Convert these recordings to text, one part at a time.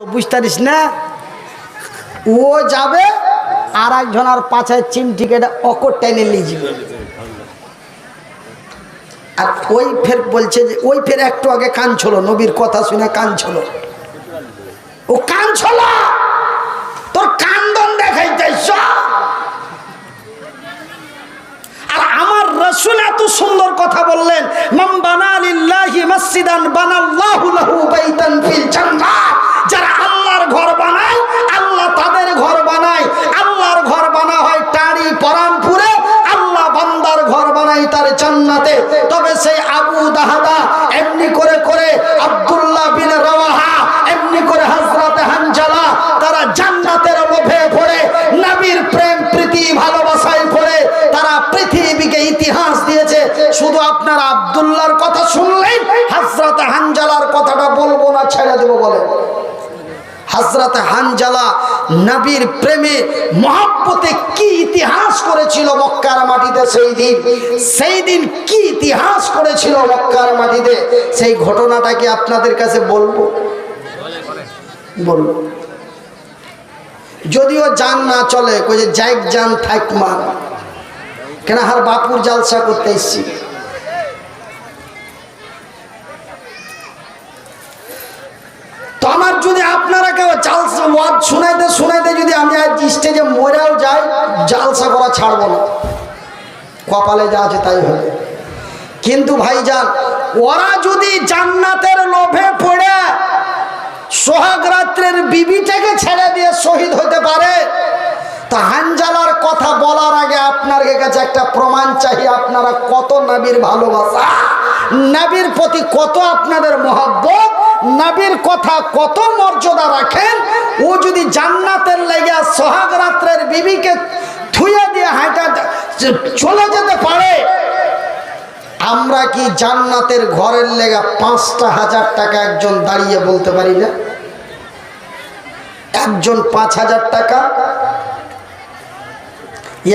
বুঝতে পারিস না? ও যাবে আর একজন আর পাছায় চিমটিকে এটা অকর টেনে নিয়ে আর ওই ফের বলছে যে, ওই ফের একটু আগে কান ছিল নবীর কথা শুনে কান ছিল ও কান ছিল তোর কান্দন দেখাইতেছ? আর আমার রসুল এত সুন্দর কথা বললেন মাম বানা লিল্লাহি মসজিদান বানাল্লাহু লাহু বাইতান ফিল জান্নাহ আব্দুল্লাহ বিন রাওয়াহা এমনি করে হযরতে হানজালা তারা জান্নাতের লোভে পড়ে, নবীর প্রেম, প্রীতি, ভালোবাসায় পড়ে, তারা পৃথিবীকে ইতিহাস দিয়েছে। শুধু আপনার আব্দুল্লাহর কথা শুনলেন হযরতে হানজালার কথাটা বলব না, ছেড়ে দেব বলে। হাজরাতে হানজালা নবীর প্রেমে, মহাব্বতে কি ইতিহাস করেছিল মক্কার মাটিতে সেই দিন? সেই দিন কি ইতিহাস করেছিল মক্কার মাটিতে? সেই ঘটনাটাকে আপনাদের কাছে বলব। বলব। যদিও যান না চলে, কই যে যাইক যান থাক মান কেন হার বাপুর জালসা করতে এসছি তো আমার যদি আপনারা কেউ জালসা ওয়াজ শুনাইতে শুনাইতে যদি আমি আজ স্টেজে মরেও যাই, জালসা করা ছাড়বো না। কপালে যা আছে তাই হবে। কিন্তু ভাইজান, ওরা যদি জান্নাতের লোভে পড়ে, সোহাগ রাত্রের বিবিটাকে ছেড়ে দিয়ে শহীদ হতে পারে, তা হানজালার কথা বলার আগে আপনার কাছে একটা প্রমাণ চাই, আপনারা কত নবীর ভালোবাসা? নাবির প্রতি কত আপনাদের মহব্বত? নবীর কথা কত মর্যাদা রাখেন? ও যদি জান্নাতের লেগে সোহাগ রাত্রের বিবিকে থুয়ে দিয়ে হাঁটা চলে যেতে পারে, আমরা কি জান্নাতের ঘরের লেগা পাঁচটা হাজার টাকা একজন দাঁড়িয়ে বলতে পারি না? একজন পাঁচ হাজার টাকা?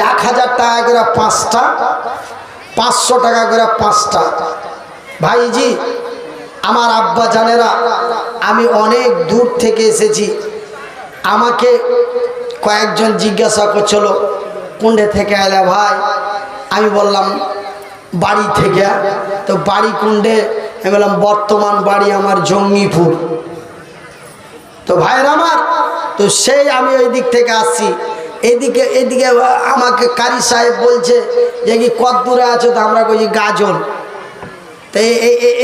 এক হাজার টাকা করে পাঁচটা, পাঁচশো টাকা করে পাঁচটা। ভাইজি আমার আব্বা জানেরা, আমি অনেক দূর থেকে এসেছি। আমাকে কয়েকজন জিজ্ঞাসা করছিল কুণ্ডে থেকে এলে ভাই? আমি বললাম, বাড়ি থেকে। তো বাড়ি কুণ্ডে আমি বললাম, বর্তমান বাড়ি আমার জঙ্গিপুর। তো ভাইয়ের আমার, তো সেই আমি ওই দিক থেকে আসছি। এদিকে এদিকে আমাকে কারি সাহেব বলছে যে, কি কত দূরে আছো? তো আমরা কই গাজল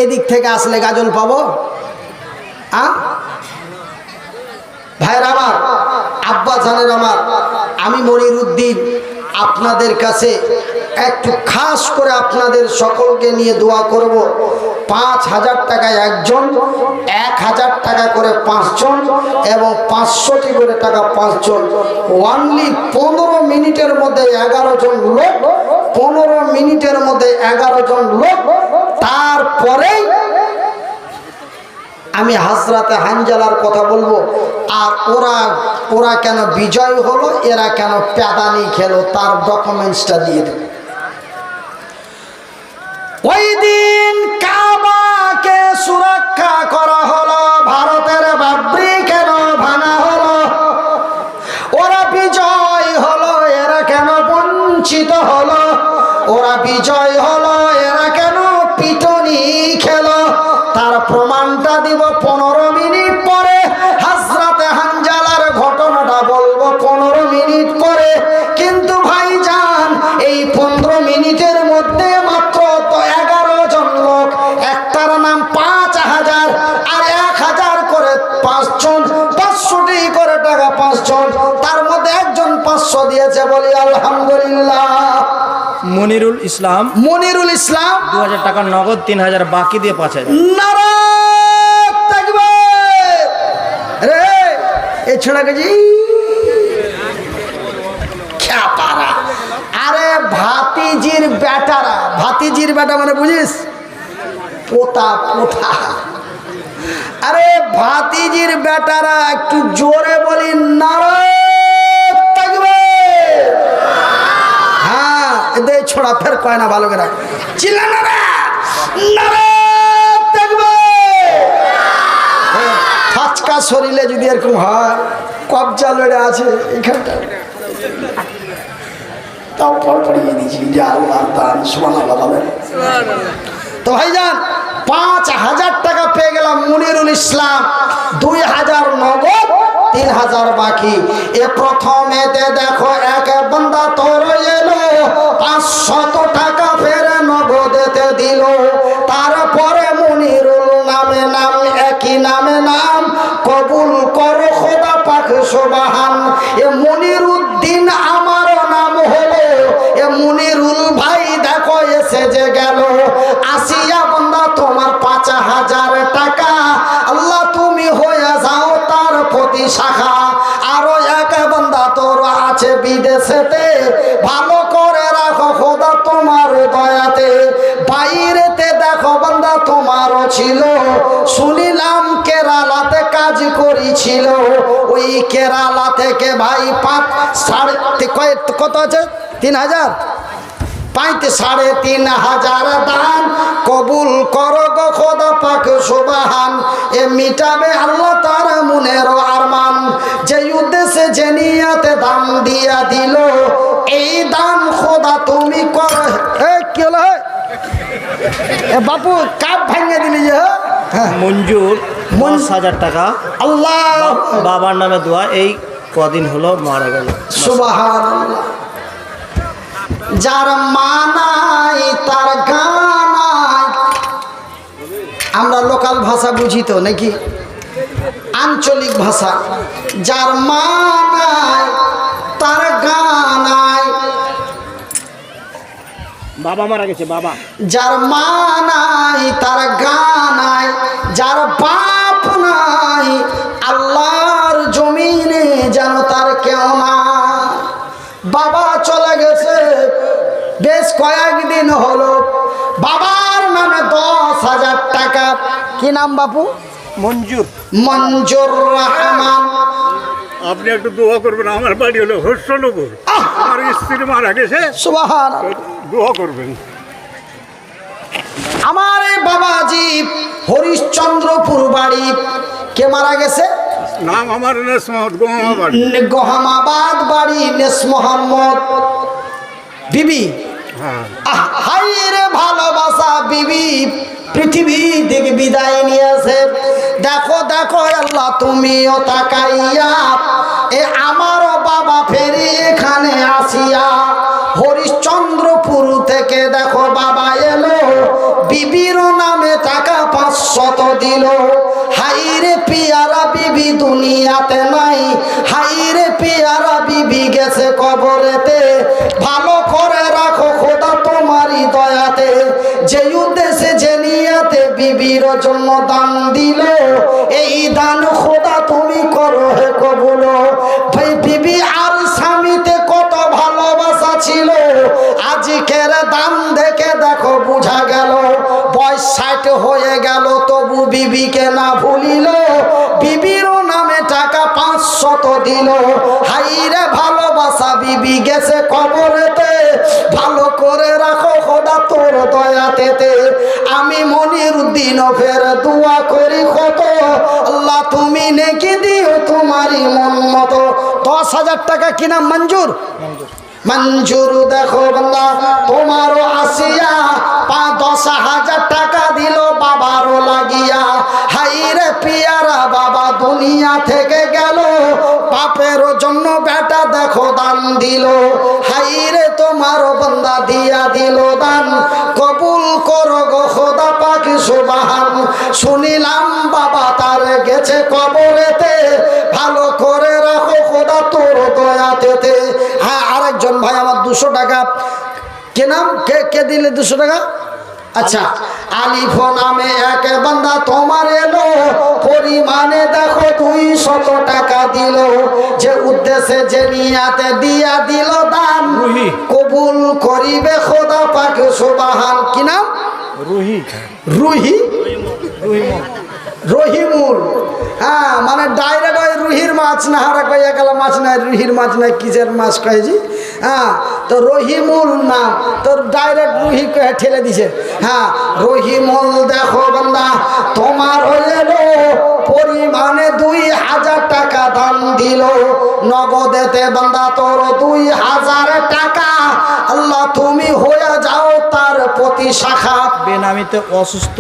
এদিক থেকে আসলে গাজল পাবো? ভাইয়ের আমার, আব্বা জানেন আমার, আমি মনির উদ্দিন আপনাদের কাছে একটু খাস করে আপনাদের সকলকে নিয়ে দোয়া করব। পাঁচ হাজার টাকায় একজন, এক হাজার টাকা করে পাঁচজন এবং পাঁচশোটি করে টাকা পাঁচজন। ওয়ানলি পনেরো মিনিটের মধ্যে এগারো জন লোক, পনেরো মিনিটের মধ্যে এগারো জন লোক তারপরেই আমি হাজরাতে হানজালার কথা বলব। আর ওরা ওরা কেন বিজয় হলো, এরা কেন প্যাদানি খেলো, তার ডকুমেন্টসটা দিয়ে দেবে। ওই দিন কাবাকে সুরক্ষা করা হলো, ভারতের বাবরি কেন ভাঙা হলো? ওরা বিজয় হলো, এরা কেন বঞ্চিত হলো? ওরা বিজয় হলো মনিরুল ইসলাম। মনিরুল ইসলাম। দু হাজার টাকার নগদ তিন হাজার বাকি দিয়ে পাঁচ হাজার নারায় রে এ ছোড়া গেছি খ্যাপারা আরে ভাতিজির বেটারা ভাতিজির বেটা মানে বুঝিস? পোতা পোতা। আরে ভাতিজির বেটারা একটু জোরে বলি নারায় ছোড়া ফের ভালো করে ফাচকা শরীরে যদি এরকম হয়, কবজা লড়ে আছে এখানটা তো ভাইজান, পাঁচ হাজার টাকা পেয়ে গেলাম মুনিরুল ইসলাম। দুই হাজার নগদ, তিন হাজার বাকি। এ প্রথমেতে দেখো, এক বন্দা তোর পাঁচশত টাকা ফেরে নগদেতে দিল। তারপরে মুনিরুল নামে নাম, একই নামে নাম, কবুল কর খোদা পাক সোবাহান। এ মনিরুদ্দিন আমারও নাম হলো। এ মুনিরুল ভাই দেখো, এসে যে গেল। আসিয়া বন্দা, তোমার পাঁচ হাজার টাকা। আল্লাহ তুমি হয়ে যাও তার প্রতি শাখা। আরও এক বন্দা তোর আছে বিদেশেতে। ভালো তোমার দয়াতে। বাইরেতে দেখো বন্দা, তোমারও ছিল। শুনিলাম কেরালাতে কাজ করেছিল। ওই কেরালা থেকে ভাই পাঁচ সাড়ে কত আছে? তিন হাজার? পাইতে সাড়ে তিন হাজার দান। কবুল করো গো খোদা পাক সুবাহান। এ মিটাবে আল্লাহ তার মনের আরমান। যে উদ্দেশ্যে যে নিয়াতে দান দিয়া দিল, এই দান খোদা তুমি করো এ কি হলো হে? এ বাপু কাপ ভাঙিয়ে দিলি যে হ্যাঁ? হ্যাঁ। মঞ্জুর পাঁচ হাজার টাকা। আল্লাহ! বাবার নামে দোয়া এই কদিন হলো মারা গেল। যার মানাই তার গানাই আমরা লোকাল ভাষা বুঝি তো নাকি? আঞ্চলিক ভাষা। যার মানাই তার গানাই বাবা মারা গেছে বাবা। যার মা নাই তার গা নাই যার বাপ নাই আল্লাহর জমিনে যেন তার কেউ না বাবা চলে গেছে বেশ কয়েকদিন হলো। বাবার নামে দশ হাজার টাকা। কি নাম বাপু? মঞ্জুর। মঞ্জুর রহমান। আপনি একটু দোয়া করবেন আমার বাড়ি হলো হর্ষনগর আমার স্ত্রী মারা গেছে। দোয়া করবেন। আমার এই বাবাজি হরিশ্চন্দ্রপুর বাড়ি কে মারা গেছে? নাম আমার গহমাবাদ বাড়ি নেস মোহাম্মদ বিবি হ্যাঁ। হাই রে ভালোবাসা বিবি। পৃথিবী থেকে বিদায় নিয়েছে। দেখো দেখো, আল্লাহ, তুমিও তাকাইয়া, এ আমারও বাবা ফেরি এখানে আসিয়া, হরিশ্চন্দ্রপুর থেকে দেখো, বাবা এলো, বিবির নামে টাকা পাঁচশত দিল। হাই রে পিয়ারা বিবি দুনিয়াতে নাই হাই রে পিয়ারা বিবি গেছে কবরেতে বিবির জন্য দান দিল, এই দান খোদা তুমি করো হে কবুল। ভাই বিবি, আর স্বামীতে কত ভালোবাসা ছিল, আজকের দাম দেখে দেখো বুঝা গেল, বয়স ষাট হয়ে গেল, তবু বিবিকে না ভুলিল বিবিরও নামে টাকা পাঁচশত দিল। হাইরে ভালোবাসা, বিবি গেছে কবরেতে ভালো করে রাখো খোদা তোর দয়াতেতে। আমি মনির উদ্দিন ফের দোয়া করি কত আল্লাহ তুমি নেকি দিও তোমারই মন মতো। দশ হাজার টাকা কিনা মঞ্জুর? মঞ্জুর, দেখো বান্দা তোমারও আসিয়া পা দশ হাজার টাকা দিল, বাবারও লাগিয়া। হাই রে পিয়ারা বাবা, দুনিয়া থেকে দিল। হাই রে তোমারও বান্দা দিয়া দিল দান। কবুল করো গো খোদা পাখি সুবাহান। শুনিলাম বাবা তার গেছে কবরেতে। ভালো করে রাখো খোদা তোর দয়াতেতে। হ্যাঁ আরেকজন ভাই আমার দুশো টাকা। কে নাম? কে কে দিলে দুশো টাকা? আচ্ছা আলিফ নামে এক বান্দা তোমার এলো। পরিমাণে দেখো দুই শত টাকা দিল। যে উদ্দেশ্যে যে নিয়াতে দিয়া দিল দান রুহি। কবুল করিবে খোদা পাকে সোবাহান। কি নাম? রুহি। রুহি? রুহি রহিমুল। হ্যাঁ মানে ডাইরেক্ট ওই রুহির মাছ না হারা কইয়া গেল মাছ নাই, রুহির মাছ নাই, কিসের মাছ কয়েছি হ্যাঁ তো রহিমুল নাম তোর ডাইরেক্ট রুহি কয়ে ঠেলে দিছে। হ্যাঁ রহিমুল দেখো বান্দা, তোমার হয়ে পরিমাণে দুই হাজার টাকা দাম দিল। নগদেতে বান্দা, তোর দুই হাজার টাকা, আল্লাহ তুমি হয়ে যাও তার প্রতি শাখা বেনামিতে অসুস্থ